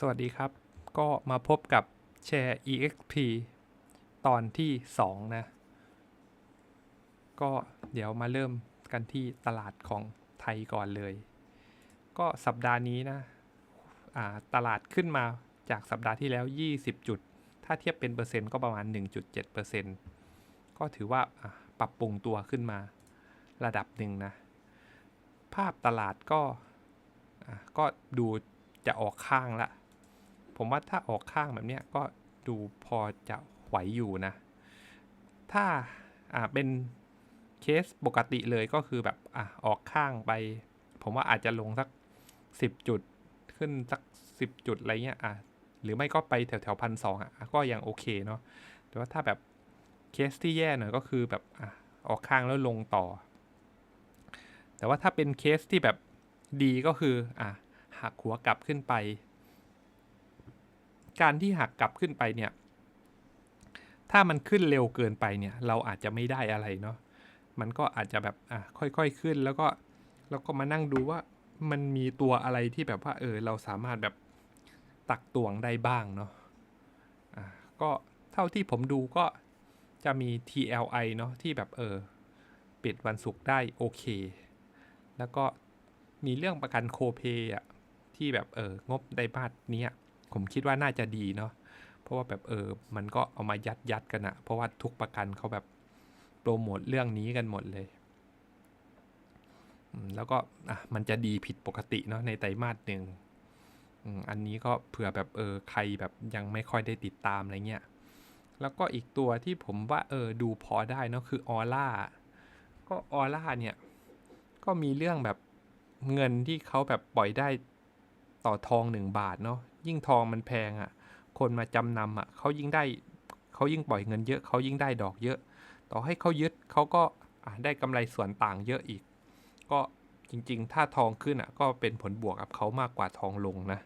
สวัสดีครับ ก็มาพบกับแชร์ EXP ตอนที่ 2 นะ ก็เดี๋ยวมาเริ่มกันที่ตลาดของไทยก่อนเลย ก็สัปดาห์นี้นะตลาดขึ้นมาจากสัปดาห์ที่แล้ว 20 จุด ถ้าเทียบเป็นเปอร์เซ็นต์ก็ประมาณ 1.7%ก็ถือว่าปรับปรุงตัวขึ้นมาระดับหนึ่งนะ ภาพตลาดก็ก็ดูจะออกข้างละ ผมว่าถ้าออกข้างแบบเนี้ยก็ดูพอจะไหวอยู่นะ ถ้าอ่าเป็นเคสปกติเลยก็คือแบบอะออกข้างไป ผมว่าอาจจะลงสัก 10 จุดขึ้นสัก 10 จุดอะไรเงี้ยอะหรือไม่ก็ไปแถวแถวพันสองอะก็ยังโอเคเนาะแต่ว่าถ้าแบบเคสที่แย่หน่อยก็คือแบบอะออกข้างแล้วลงต่อ แต่ว่าถ้าเป็นเคสที่แบบดีก็คืออะหักหัวกลับขึ้นไป การที่หักกลับขึ้นไปเนี่ย ถ้ามันขึ้นเร็วเกินไปเนี่ย เราอาจจะไม่ได้อะไรเนาะ มันก็อาจจะแบบอะค่อยๆขึ้นแล้วก็แล้วก็มานั่งดูว่ามันมีตัวอะไรที่แบบว่า เออ เราสามารถแบบตักตวงได้บ้างเนาะ อะก็เท่าที่ผมดูก็จะมี TLI เนาะที่แบบเออ ปิดวันศุกร์ได้โอเค แล้วก็มีเรื่องประกันโคเ a y อะที่แบบเอองบไดมาสเนี้ย ผมคิดว่าน่าจะดีเนาะเพราะว่าแบบเออมันก็เอามายัดยัดกันอะเพราะว่าทุกประกันเขาแบบโปรโมทเรื่องนี้กันหมดเลย แล้วก็อะมันจะดีผิดปกติเนาะในไตรมาสหนึ่งอันนี้ก็เผื่อแบบเออใครแบบยังไม่ค่อยได้ติดตามอะไรเงี้ยแล้วก็อีกตัวที่ผมว่าเออดูพอได้เนาะคือออร่าก็ออร่าเนี่ย ก็มีเรื่องแบบเงินที่เขาแบบปล่อยได้ต่อทองหนึ่งบาทเนาะ ยิ่งทองมันแพงอะ่ะ คนมาจำนำอะ่ะเขายิ่งได้เขายิ่งปล่อยเงินเยอะเขายิ่งได้ดอกเยอะ ต่อให้เขายึดเขาก็ได้กำไรส่วนต่างเยอะอีก ก็จริงๆ ถ้าทองขึ้นอะ่ะ ก็เป็นผลบวกกับเขามากกว่าทองลงนะ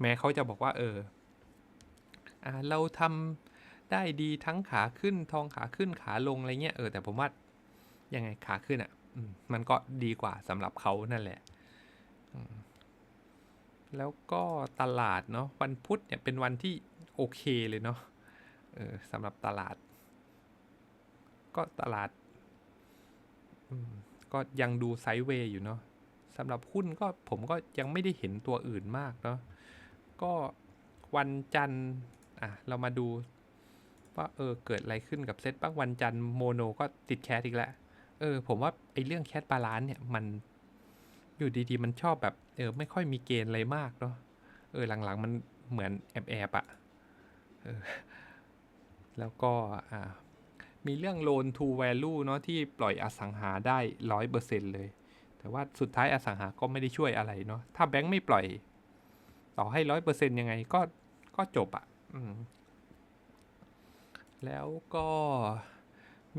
แม้เขาจะบอกว่าเอออเราทำได้ดีทั้งขาขึ้นทองขาขึ้นขาลงอะไรเงี้ยเออแต่ผมว่ายังไงขาขึ้นอะ่ะมันก็ดีกว่าสำหรับเขานั่นแหละอื แล้วก็ตลาดเนาะวันพุธเนี่ยเป็นวันที่โอเคเลยเนาะเออสำหรับตลาด ก็ตลาดก็ยังดูไซด์เวย์อยู่เนาะสำหรับหุ้นก็ผมก็ยังไม่ได้เห็นตัวอื่นมากเนาะก็วันจันทร์อะเรามาดูว่าเออเกิดอะไรขึ้นกับเซ็ตบ้างวันจันทร์โมโนก็ติดแคสอีกแล้วเออผมว่าไอ้เรื่องแคทบาลานเนี่ยมัน อยู่ดีๆ มันชอบแบบ เออ ไม่ค่อยมีเกณฑ์อะไรมากเนาะเออ หลังๆ มันเหมือนแอบแอบๆอะเออแล้วก็อ่ามีเรื่อง loan to value เนาะที่ปล่อยอสังหาได้ร้อยเปอร์เซ็นเลย แต่ว่าสุดท้ายอสังหาก็ไม่ได้ช่วยอะไรเนาะถ้าแบงค์ไม่ปล่อย ต่อให้ร้อยเปอร์เซ็นยังไงก็ก็จบอะอืมแล้วก็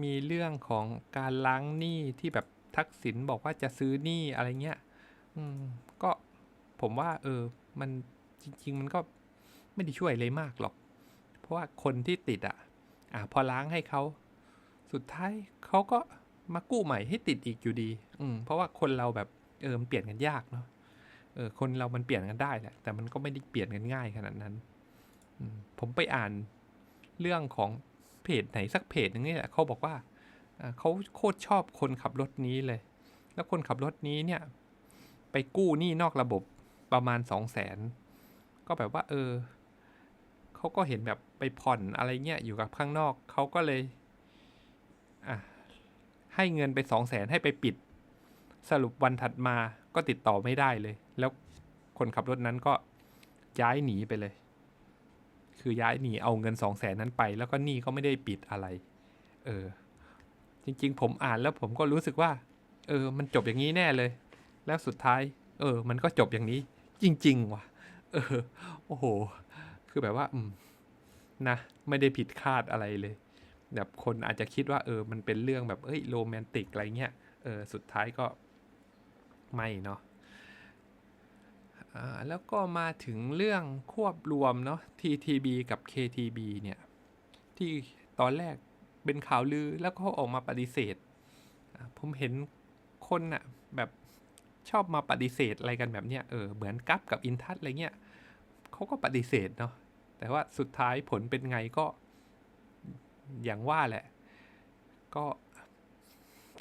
มีเรื่องของการล้างหนี้ที่แบบทักษิณบอกว่าจะซื้อหนี้อะไรเงี้ย อืม ก็ผมว่า เออ มันจริง ๆ มันก็ไม่ได้ช่วยเลยมากหรอก เพราะว่าคนที่ติดอะ อ่าพอล้างให้เขา สุดท้ายเขาก็มากู้ใหม่ให้ติดอีกอยู่ดี อืม เพราะว่าคนเราแบบ เออมันเปลี่ยนกันยากเนาะ เออ คนเรามันเปลี่ยนกันได้แหละ แต่มันก็ไม่ได้เปลี่ยนกันง่ายขนาดนั้น อืม ผมไปอ่านเรื่องของเพจไหนสักเพจหนึงนี่แหละเขาบอกว่าเขาโคตรชอบคนขับรถนี้เลย แล้วคนขับรถนี้เนี่ย ไปกู้หนี้นอกระบบประมาณสองแสนก็แบบว่า เออเขาก็เห็นแบบไปผ่อนอะไรเงี้ยอยู่กับข้างนอกเขาก็เลยอะให้เงินไปสองแสนให้ไปปิด สรุปวันถัดมาก็ติดต่อไม่ได้เลย แล้วคนขับรถนั้นก็ย้ายหนีไปเลย คือย้ายหนีเอาเงินสองแสนนั้นไป แล้วก็หนี้ก็ไม่ได้ปิดอะไร เออ จริง ๆ ผมอ่านแล้วผมก็รู้สึกว่า เออ มันจบอย่างนี้แน่เลย แล้วสุดท้าย เออ มันก็จบอย่างนี้ จริง ๆ ว่ะ เออ โอ้โห คือแบบว่า อืม นะ ไม่ได้ผิดคาดอะไรเลย แบบคนอาจจะคิดว่า เออ มันเป็นเรื่องแบบ เอ้ย โรแมนติกอะไรเงี้ย เออ สุดท้ายก็ ไม่เนาะอ่าแล้วก็มาถึงเรื่องควบรวมเนาะ TTB กับ KTB เนี่ย ที่ตอนแรกเป็นข่าวลือแล้วก็ออกมาปฏิเสธ ผมเห็นคนอะแบบ ชอบมาปฏิเสธอะไรกันแบบเนี้ยเออเหมือนกัฟกับอินทัศอะไรเงี้ยเขาก็ปฏิเสธเนาะแต่ว่าสุดท้ายผลเป็นไงก็อย่างว่าแหละ ก็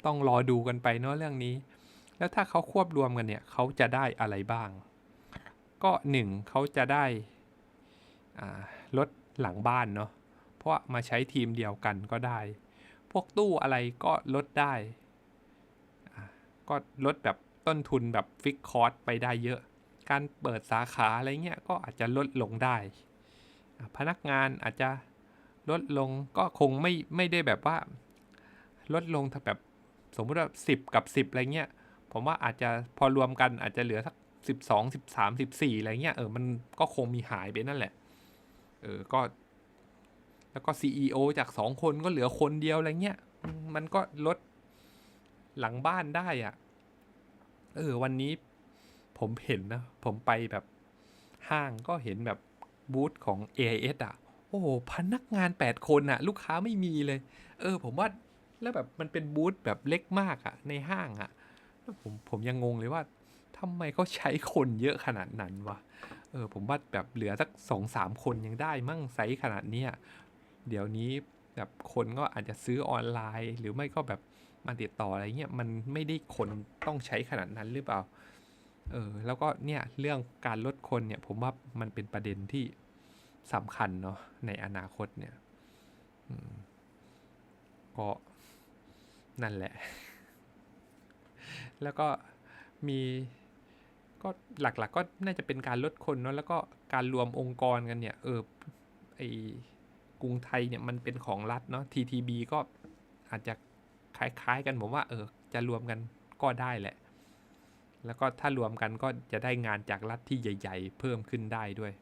ต้องรอดูกันไปเนาะเรื่องนี้ แล้วถ้าเขาควบรวมกันเนี่ยเขาจะได้อะไรบ้าง ก็หนึ่งเขาจะได้รถหลังบ้านเนาะเพราะมาใช้ทีมเดียวกันก็ได้ พวกตู้อะไรก็ลดได้ ก็ลดแบบ ต้นทุนแบบฟิกคอร์สไปได้เยอะ การเปิดสาขาอะไรเงี้ยก็อาจจะลดลงได้ พนักงานอาจจะลดลงก็คงไม่ไม่ได้แบบว่า ลดลงถ้าแบบสมมติว่าสิบกับสิบอะไรเงี้ย ผมว่าอาจจะพอรวมกันอาจจะเหลือสักสิบสองสิบสามสิบสี่อะไรเงี้ยเออมันก็คงมีหายไปนั่นแหละ เออก็ แล้วก็ CEO จากสองคนก็เหลือคนเดียวอะไรเงี้ยมมันก็ลดหลังบ้านได้อะ่ะ เออวันนี้ผมเห็นนะ ผมไปแบบห้างก็เห็นแบบบูธของ AIS อะ โอ้พนักงาน 8 คนอะ ลูกค้าไม่มีเลย เออ ผมว่าแล้วแบบมันเป็นบูธแบบเล็กมากอะ ในห้างอะแล้วผมผมยังงงเลยว่าทำไมเขาใช้คนเยอะขนาดนั้นวะเออผมว่าแบบเหลือสักสองสามคนยังได้มั่งไซส์ขนาดเนี้ยเดี๋ยวนี้แบบคนก็อาจจะซื้อออนไลน์ หรือไม่ก็แบบ มาติดต่ออะไรเงี้ยมันไม่ได้คนต้องใช้ขนาดนั้นหรือเปล่า เออแล้วก็เนี่ยเรื่องการลดคนเนี่ย ผมว่ามันเป็นประเด็นที่สำคัญเนาะในอนาคตเนี่ยก็นั่นแหละ แล้วก็มีก็หลักๆก็น่าจะเป็นการลดคนเนาะแล้วก็การรวมองค์กรกันเนี่ย เออไอกรุงไทยเนี่ยมันเป็นของรัฐเนาะ TTB ก็อาจจะ คล้าย ๆ กันผมว่าเออจะรวมกันก็ได้แหละ แล้วก็ถ้ารวมกันก็จะได้งานจากรัฐที่ใหญ่ ๆ เพิ่มขึ้นได้ด้วย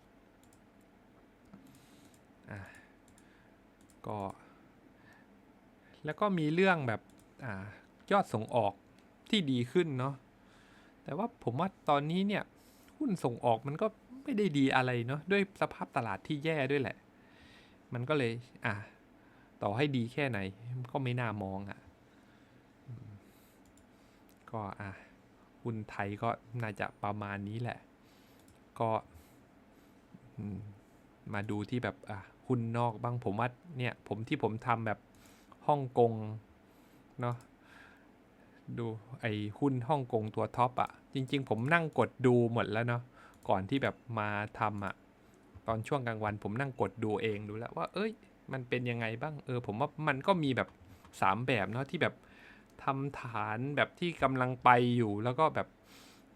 อะก็ แล้วก็มีเรื่องแบบอ่ายอดส่งออกที่ดีขึ้นเนาะ แต่ว่าผมว่าตอนนี้เนี่ยหุ้นส่งออกมันก็ไม่ได้ดีอะไรเนาะด้วยสภาพตลาดที่แย่ด้วยแหละ มันก็เลย อะ ต่อให้ดีแค่ไหน ก็ไม่น่ามองอะ่ะ ก็อะหุ้นไทยก็น่าจะประมาณนี้แหละ ก็มาดูที่แบบอะหุ้นนอกบ้างผมว่าเนี่ยผมที่ผมทำแบบฮ่องกงเนาะดูไอ้หุ้นฮ่องกงตัวท็อปอะจริง ๆ ผมนั่งกดดูหมดแล้วเนาะก่อนที่แบบมาทำอะตอนช่วงกลางวันผมนั่งกดดูเองดูแล้วว่า เอ้ย มันเป็นยังไงบ้างเออ ผมว่ามันก็มีแบบสามแบบเนาะที่แบบ ทำฐานแบบที่กำลังไปอยู่แล้วก็แบบ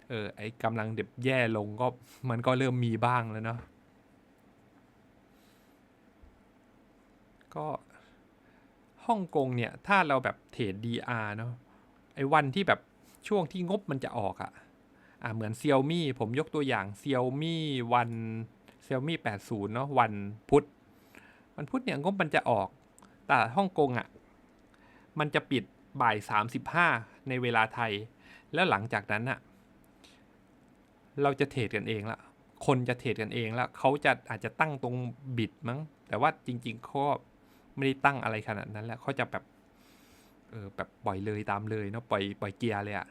เออไอ้กำลังเด็บแย่ลงก็มันก็เริ่มมีบ้างแล้วเนาะก็ฮ่องกงเนี่ย ถ้าเราแบบเทรด DR เนาะไอ้วันที่แบบช่วงที่งบมันจะออกอะอะเหมือนเซียวมี่ผมยกตัวอย่างเซียวมี่วันเซียวมี่80 เนาะวันพุธวันพุธเนี่ยงบมันจะออก แต่ฮ่องกงอะมันจะปิด บ่าย35 ในเวลาไทย แล้วหลังจากนั้นอะ่ะเราจะเทรดกันเองละคนจะเทรดกันเองแล้วเขาจะอาจจะตั้งตรงบิดมั้ง แต่ว่าจริงๆเขาไม่ได้ตั้งอะไรขนาดนั้นแล้วเขาจะแบบเออแบบปล่อยเลยตามเลยเนาะปล่อยปล่อยเกียร์เลยอะ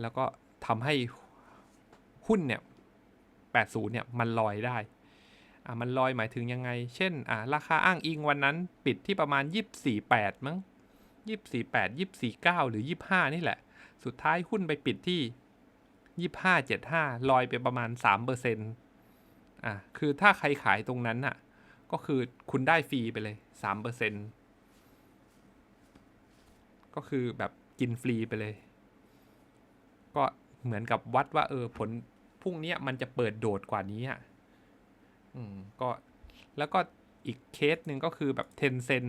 แล้วก็ทำให้หุ้นเนี่ย80เนี่ยมันลอยได้อะมันลอยหมายถึงยังไง เช่นอะราคาอ้างอิงวันนั้นปิดที่ประมาณ 248 มั้ง 248 249 หรือ 25 นี่แหละ สุดท้ายหุ้นไปปิดที่ 25 75 ลอยไปประมาณ 3%อะ คือถ้าใครขายตรงนั้นน่ะ ก็คือคุณได้ฟรีไปเลย 3%ก็คือแบบกินฟรีไปเลย ก็เหมือนกับวัดว่า เออ ผลพรุ่งนี้มันจะเปิดโดดกว่านี้อะ อืม ก็ แล้วก็อีกเคสหนึ่งก็คือแบบเทนเซน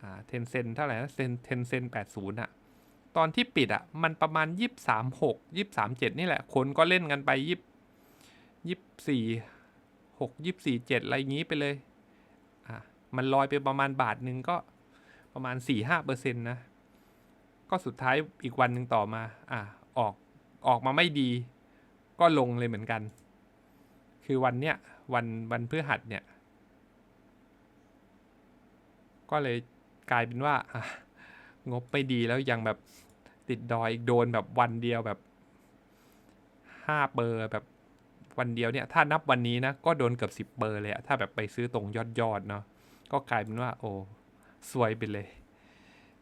อ่าเทนเซนเท่าไหร่นะเซนเทนเซนแปดศูนย์อะตอนที่ปิดอะมันประมาณยี่สามหกยี่สามเจ็ดนี่แหละ คนก็เล่นกันไปยี่ยี่สี่หกยี่สี่เจ็ดอะไรอย่างนี้ไปเลยอะมันลอยไปประมาณบาทหนึ่งก็ประมาณสี่ห้าเปอร์เซ็นต์นะ ก็สุดท้ายอีกวันหนึ่งต่อมา อะออกออกมาไม่ดี ก็ลงเลยเหมือนกัน คือวันเนี้ยวันวันพฤหัสเนี่ย ก็เลย กลายเป็นว่างบไปดีแล้วยังแบบติดดอยอีกโดนแบบวันเดียวแบบห้าเปอร์แบบวันเดียวเนี่ย ถ้านับวันนี้นะ ก็โดนเกือบสิบเบอร์เลยอะถ้าแบบไปซื้อตรงยอดยอดเนาะก็กลายเป็นว่า โอ้สวยไปเลย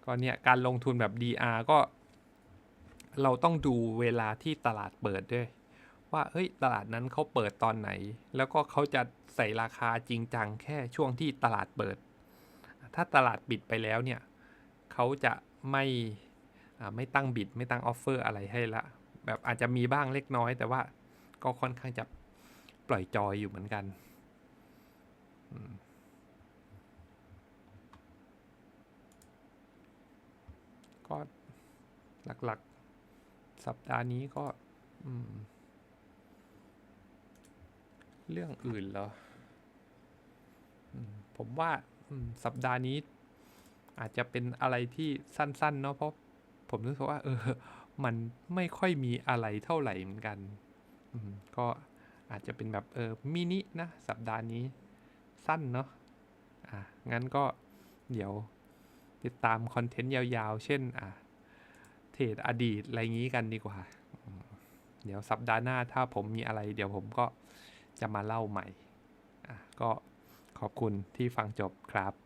ก็เนี่ยการลงทุนแบบ DR ก็ เราต้องดูเวลาที่ตลาดเปิดด้วย ว่าเฮ้ยตลาดนั้นเขาเปิดตอนไหน แล้วก็เขาจะใส่ราคาจริงจังแค่ช่วงที่ตลาดเปิด ถ้าตลาดปิดไปแล้วเนี่ยเขาจะไม่ไม่ตั้งบิดไม่ตั้งออฟเฟอร์อะไรให้ละ แบบอาจจะมีบ้างเล็กน้อย แต่ว่าก็ค่อนข้างจะปล่อยจอยอยู่เหมือนกัน ก็หลักๆ สัปดาห์นี้ก็เรื่องอื่นเหรอผมว่า สัปดาห์นี้ อาจจะเป็นอะไรที่สั้น ๆ เนาะเพราะผมรู้สึกว่า เออ มันไม่ค่อยมีอะไรเท่าไหร่เหมือนกันก็อาจจะเป็นแบบเออมินินะ สัปดาห์นี้สั้นเนาะอะงั้นก็เดี๋ยวติดตามคอนเทนต์ยาวๆ เช่น อะ เทรดอดีต อะไรงี้กันดีกว่า เดี๋ยวสัปดาห์หน้าถ้าผมมีอะไร เดี๋ยวผมก็จะมาเล่าใหม่ อะ ก็ ขอบคุณที่ฟังจบครับ